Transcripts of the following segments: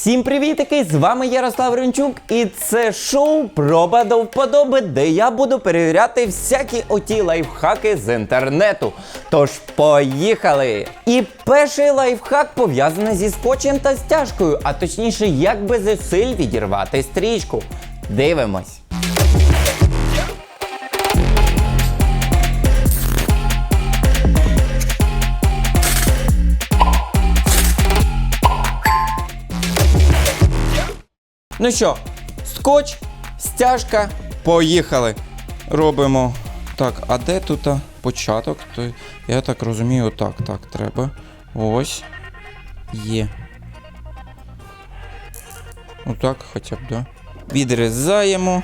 Всім привітики! З вами Ярослав Ренчук, і це шоу Проба до вподоби, де я буду перевіряти всякі оті лайфхаки з інтернету. Тож поїхали! І перший лайфхак пов'язаний зі скотчем та стяжкою, а точніше, як без зусиль відірвати стрічку. Дивимось. Ну що, скотч, стяжка, поїхали. Робимо. Так, а де тут початок? То я так розумію, отак, так, треба. Ось. Є. Отак хоча б, да. Відрізаємо.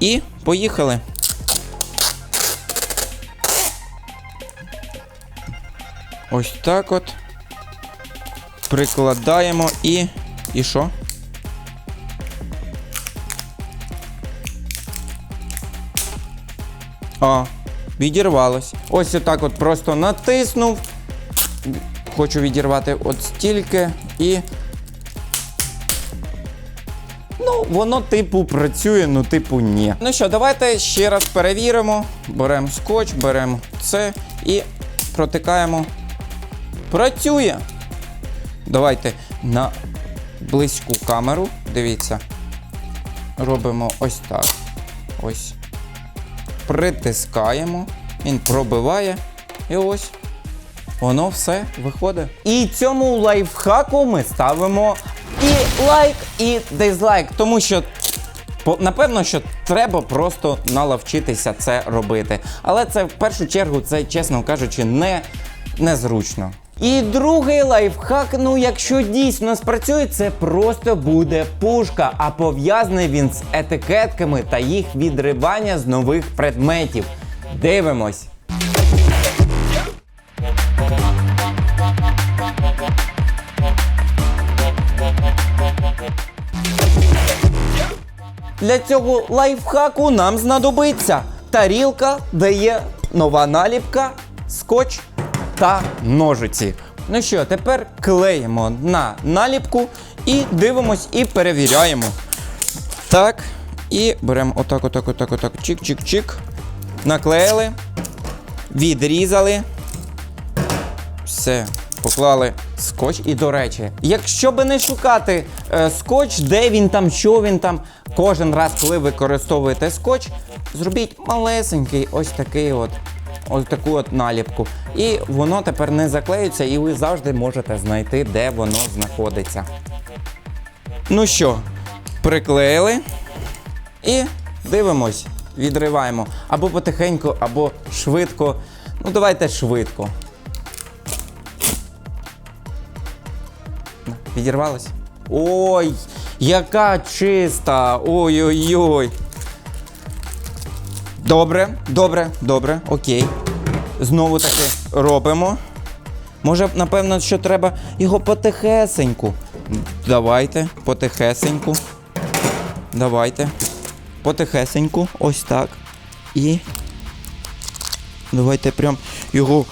І поїхали. Ось так от. Прикладаємо і. І що? А, відірвалось. Ось отак от просто натиснув. Хочу відірвати от стільки і. Воно типу працює, ну типу ні. Ну що, давайте ще раз перевіримо. Беремо скотч, беремо це і протикаємо. Працює. Давайте на близьку камеру. Дивіться. Робимо ось так. Ось притискаємо, він пробиває. І ось воно все виходить. І цьому лайфхаку ми ставимо лайк, і дизлайк, тому що. Напевно, що треба просто наловчитися це робити. Але це в першу чергу, це, чесно кажучи, не незручно. І другий лайфхак, ну якщо дійсно спрацює, це просто буде пушка, а пов'язаний він з етикетками та їх відривання з нових предметів. Дивимось. Для цього лайфхаку нам знадобиться тарілка, де є нова наліпка, скотч та ножиці. Ну що, тепер клеїмо на наліпку і дивимось і перевіряємо. Так. І беремо отак, отак, отак, отак. Чик-чик-чик. Наклеїли. Відрізали. Все, поклали скотч. І до речі, якщо би не шукати е, скотч, де він там, що він там, кожен раз, коли використовуєте скотч, зробіть малесенький ось такий от. Ось таку от наліпку. І воно тепер не заклеюється, і ви завжди можете знайти, де воно знаходиться. Ну що, приклеїли і дивимось, відриваємо. Або потихеньку, або швидко. Ну, давайте швидко. Відірвалось? Ой, яка чиста! Ой-ой-ой. Добре, добре, добре, окей. Знову таки робимо. Може, напевно, що треба його потихесеньку. Давайте, потихесеньку. Давайте. Потихесеньку. Ось так. І. Давайте прям його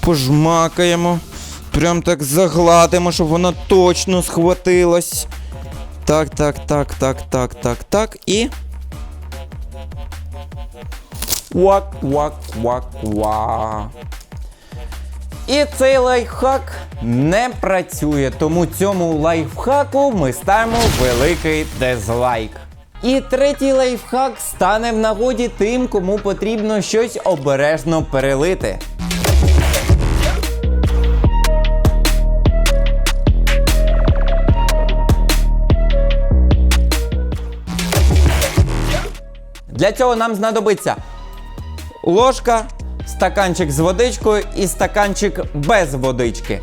пожмакаємо. Прям так загладимо, щоб воно точно схватилось. Так, так, так, так, так, так, так. І. Вак, вак, вак, ва. І цей лайфхак не працює, тому цьому лайфхаку ми ставимо великий дизлайк. І третій лайфхак стане в нагоді тим, кому потрібно щось обережно перелити. Для цього нам знадобиться ложка, стаканчик з водичкою і стаканчик без водички.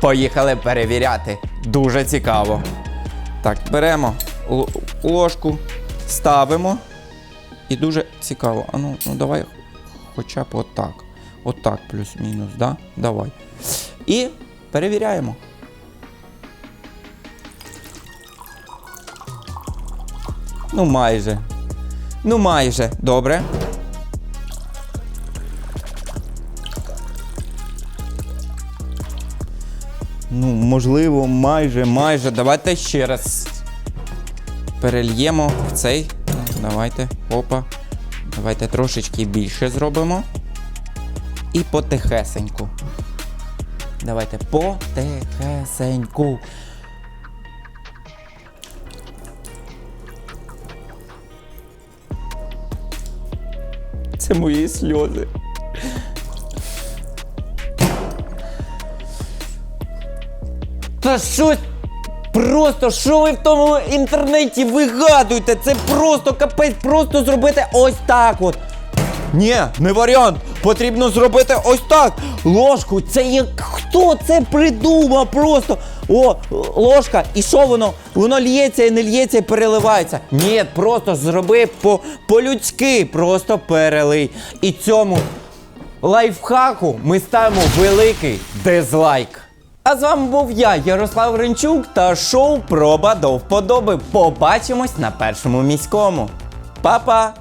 Поїхали перевіряти. Дуже цікаво. Так, беремо ложку, ставимо. І дуже цікаво. А ну, ну давай хоча б отак. Отак, плюс-мінус, да? Давай. І перевіряємо. Ну, майже. Ну, майже. Добре. Ну, можливо, майже, майже. Давайте ще раз перельємо в цей. Давайте. Опа. Давайте трошечки більше зробимо. І потихесеньку. Давайте потихесеньку. Це мої сльози. Та щось просто, що ви в тому інтернеті вигадуєте? Це просто капець, просто зробити ось так от. Ні, не варіант. Потрібно зробити ось так. Ложку, це як хто це придумав просто. О, ложка, і що воно? Воно лється і не лється і переливається. Ні, просто зроби по- по-людськи, просто перелий. І цьому лайфхаку ми ставимо великий дизлайк. А з вами був я, Ярослав Гринчук та шоу Проба до вподоби. Побачимось на першому міському. Па-па!